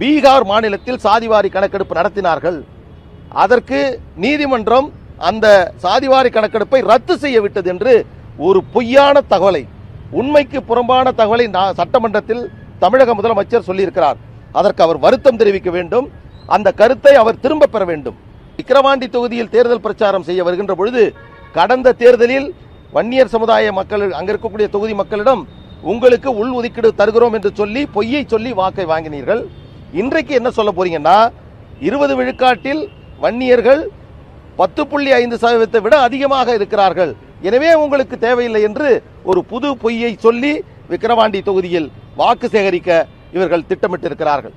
பீகார் மாநிலத்தில் சாதிவாரி கணக்கெடுப்பு நடத்தினார்கள். அதற்கு நீதிமன்றம் அந்த சாதிவாரி கணக்கெடுப்பை ரத்து செய்ய விட்டது என்று ஒரு பொய்யான தகவலை உண்மைக்கு புறம்பான தகவலை நான் சட்டமன்றத்தில் தமிழக முதலமைச்சர் சொல்லியிருக்கிறார். அதற்கு அவர் வருத்தம் தெரிவிக்க வேண்டும். அந்த கருத்தை அவர் திரும்ப பெற வேண்டும். விக்கிரவாண்டி தொகுதியில் தேர்தல் பிரச்சாரம் செய்ய வருகின்ற பொழுது கடந்த தேர்தலில் வன்னியர் சமுதாய மக்கள் அங்க இருக்கக்கூடிய தொகுதி மக்களிடம் உங்களுக்கு உள் ஒதுக்கீடு தருகிறோம் என்று சொல்லி பொய்யை சொல்லி வாக்கை வாங்கினீர்கள். இன்றைக்கு என்ன சொல்ல போறீங்கன்னா இருபது விழுக்காட்டில் வன்னியர்கள் பத்து புள்ளி ஐந்து சதவீதத்தை விட அதிகமாக இருக்கிறார்கள். எனவே உங்களுக்கு தேவையில்லை என்று ஒரு புது பொய்யை சொல்லி விக்கிரவாண்டி தொகுதியில் வாக்கு சேகரிக்க இவர்கள் திட்டமிட்டிருக்கிறார்கள்.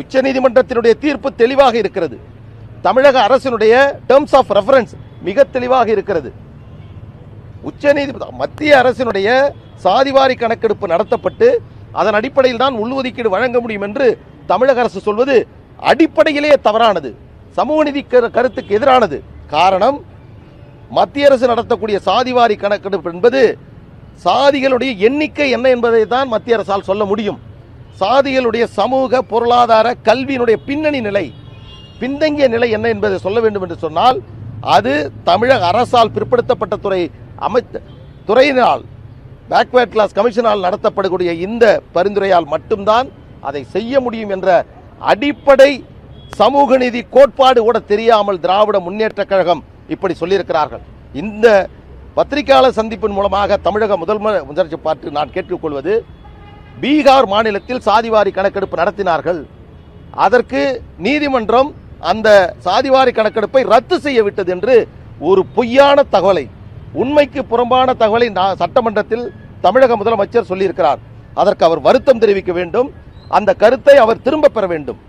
உச்சநீதிமன்றத்தினுடைய தீர்ப்பு தெளிவாக இருக்கிறது. தமிழக அரசினுடைய டேர்ம்ஸ் ஆஃப் ரெஃபரன்ஸ் மிக தெளிவாக இருக்கிறது. உச்சநீதி மத்திய அரசினுடைய சாதிவாரி கணக்கெடுப்பு நடத்தப்பட்டு அதன் அடிப்படையில் தான் உள்ஒதுக்கீடு வழங்க முடியும் என்று தமிழக அரசு சொல்வது அடிப்படையிலேயே தவறானது. சமூக நீதி கரு- கருத்துக்கு எதிரானது. காரணம் மத்திய அரசு நடத்தக்கூடிய சாதிவாரி கணக்கெடுப்பு என்பது சாதிகளுடைய எண்ணிக்கை என்ன என்பதை தான் மத்திய அரசால் சொல்ல முடியும். சாதிகளுடைய சமூக பொருளாதார கல்வியினுடைய பின்னணி நிலை பின்தங்கிய நிலை என்ன என்பதை சொல்ல வேண்டும் என்று சொன்னால் அது தமிழக அரசால் பிற்படுத்தப்பட்ட துறை அமைத்த துறையினால் பேக்வேர்ட் கிளாஸ் கமிஷனால் நடத்தப்படக்கூடிய இந்த பரிந்துரையால் மட்டும்தான் அதை செய்ய முடியும் என்ற அடிப்படை சமூக நீதி கோட்பாடு கூட தெரியாமல் திராவிட முன்னேற்ற கழகம் இப்படி சொல்லியிருக்கிறார்கள். இந்த பத்திரிகையாளர் சந்திப்பின் மூலமாக தமிழக முதல் முதலமைச்சர் பார்த்து நான் கேட்டுக்கொள்வது பீகார் மாநிலத்தில் சாதிவாரி கணக்கெடுப்பு நடத்தினார்கள். அதற்கு நீதிமன்றம் அந்த சாதிவாரி கணக்கெடுப்பை ரத்து செய்ய விட்டது என்று ஒரு பொய்யான தகவலை உண்மைக்கு புறம்பான தகவலை நான் சட்டமன்றத்தில் தமிழக முதலமைச்சர் சொல்லியிருக்கிறார். அதற்கு அவர் வருத்தம் தெரிவிக்க வேண்டும். அந்த கருத்தை அவர் திரும்ப பெற வேண்டும்.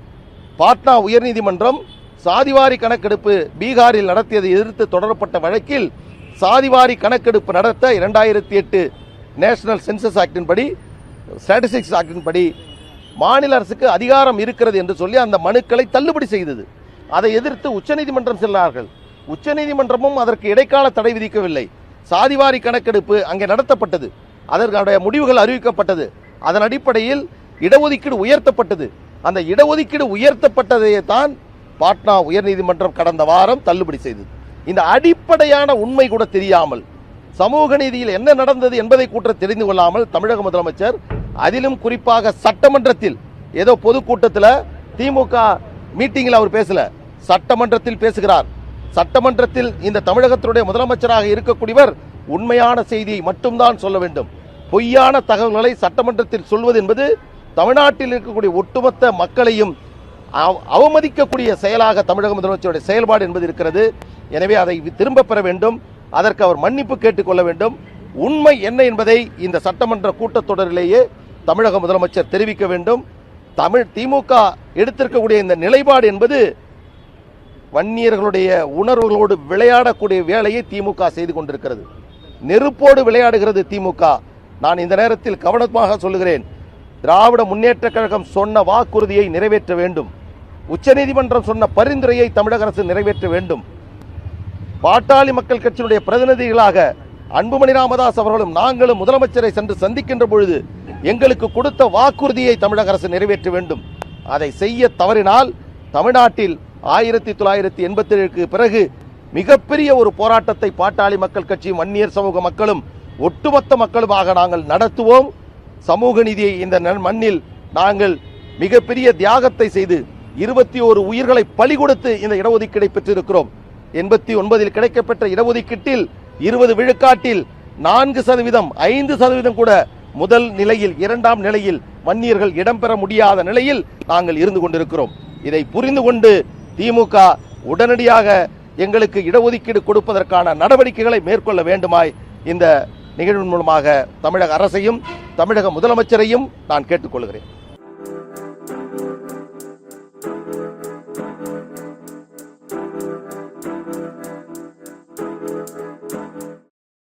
பாட்னா உயர்நீதிமன்றம் சாதிவாரி கணக்கெடுப்பு பீகாரில் நடத்தியதை எதிர்த்து தொடரப்பட்ட வழக்கில் சாதிவாரி கணக்கெடுப்பு நடத்த இரண்டாயிரத்தி எட்டு நேஷனல் சென்சஸ் ஆக்டின் படி ஸ்டாட்டிஸ்டிக்ஸ் ஆக்டின் படி மாநில அரசுக்கு அதிகாரம் இருக்கிறது என்று சொல்லி அந்த மனுக்களை தள்ளுபடி செய்தது. அதை எதிர்த்து உச்சநீதிமன்றம் செல்லார்கள் உச்சநீதிமன்றமும் அதற்கு இடைக்கால தடை விதிக்கவில்லை. சாதிவாரி கணக்கெடுப்பு அங்கே நடத்தப்பட்டது. அதற்கான முடிவுகள் அறிவிக்கப்பட்டது. அதன் அடிப்படையில் இடஒதுக்கீடு உயர்த்தப்பட்டது. அந்த இடஒதுக்கீடு உயர்த்தப்பட்டதையே தான் பாட்னா உயர்நீதிமன்றம் கடந்த வாரம் தள்ளுபடி செய்தது. இந்த அடிப்படையான உண்மை கூட தெரியாமல் சமூக நீதியில் என்ன நடந்தது என்பதை கூட்ட தெரிந்து கொள்ளாமல் தமிழக முதலமைச்சர் அதிலும் குறிப்பாக சட்டமன்றத்தில் ஏதோ பொதுக்கூட்டத்தில் திமுக மீட்டிங்கில் அவர் பேசல. சட்டமன்றத்தில் பேசுகிறார். சட்டமன்றத்தில் இந்த தமிழகத்தினுடைய முதலமைச்சராக இருக்கக்கூடியவர் உண்மையான செய்தியை மட்டும்தான் சொல்ல வேண்டும். பொய்யான தகவல்களை சட்டமன்றத்தில் சொல்வது என்பது தமிழ்நாட்டில் இருக்கக்கூடிய ஒட்டுமொத்த மக்களையும் அவ- அவமதிக்கக்கூடிய செயலாக தமிழக முதலமைச்சருடைய செயல்பாடு என்பது இருக்கிறது. எனவே அதை திரும்ப பெற வேண்டும். அதற்கு அவர் மன்னிப்பு கேட்டுக்கொள்ள வேண்டும். உண்மை என்ன என்பதை இந்த சட்டமன்ற கூட்டத்தொடரிலேயே தமிழக முதலமைச்சர் தெரிவிக்க வேண்டும். தமிழ் திமுக எடுத்திருக்கக்கூடிய இந்த நிலைப்பாடு என்பது வன்னியர்களுடைய உணர்வுகளோடு விளையாடக்கூடிய வேலையை திமுக செய்து கொண்டிருக்கிறது. நெருப்போடு விளையாடுகிறது திமுக. நான் இந்த நேரத்தில் கவனமாக சொல்லுகிறேன். திராவிட முன்னேற்ற கழகம் சொன்ன வாக்குறுதியை நிறைவேற்ற வேண்டும். உச்சநீதிமன்றம் சொன்ன பரிந்துரையை தமிழக அரசு நிறைவேற்ற வேண்டும். பாட்டாளி மக்கள் கட்சியினுடைய பிரதிநிதிகளாக அன்புமணி ராமதாஸ் அவர்களும் நாங்களும் முதலமைச்சரை சென்று சந்திக்கின்ற பொழுது எங்களுக்கு கொடுத்த வாக்குறுதியை தமிழக அரசு நிறைவேற்ற வேண்டும். அதை செய்ய தவறினால் தமிழ்நாட்டில் ஆயிரத்தி தொள்ளாயிரத்தி எண்பத்தி ஏழுக்கு பிறகு மிகப்பெரிய ஒரு போராட்டத்தை பாட்டாளி மக்கள் கட்சியும் வன்னியர் சமூக மக்களும் ஒட்டுமொத்த மக்களுமாக நாங்கள் நடத்துவோம். சமூக நீதியை இந்த மண்ணில் நாங்கள் மிகப்பெரிய தியாகத்தை செய்து இருபத்தி ஒரு உயிர்களை பலி கொடுத்து இந்த இடஒதுக்கீடை பெற்றிருக்கிறோம். எண்பத்தி ஒன்பதில் கிடைக்கப்பெற்ற இடஒதுக்கீட்டில் இருபது விழுக்காட்டில் நான்கு சதவீதம் ஐந்து சதவீதம் கூட முதல் நிலையில் இரண்டாம் நிலையில் வன்னியர்கள் இடம்பெற முடியாத நிலையில் நாங்கள் இருந்து கொண்டிருக்கிறோம். இதை புரிந்து கொண்டு திமுக உடனடியாக எங்களுக்கு இடஒதுக்கீடு கொடுப்பதற்கான நடவடிக்கைகளை மேற்கொள்ள வேண்டுமாய் இந்த நிகழ்வின் மூலமாக தமிழக அரசையும் தமிழக முதலமைச்சரையும் நான் கேட்டுக்கொள்கிறேன்.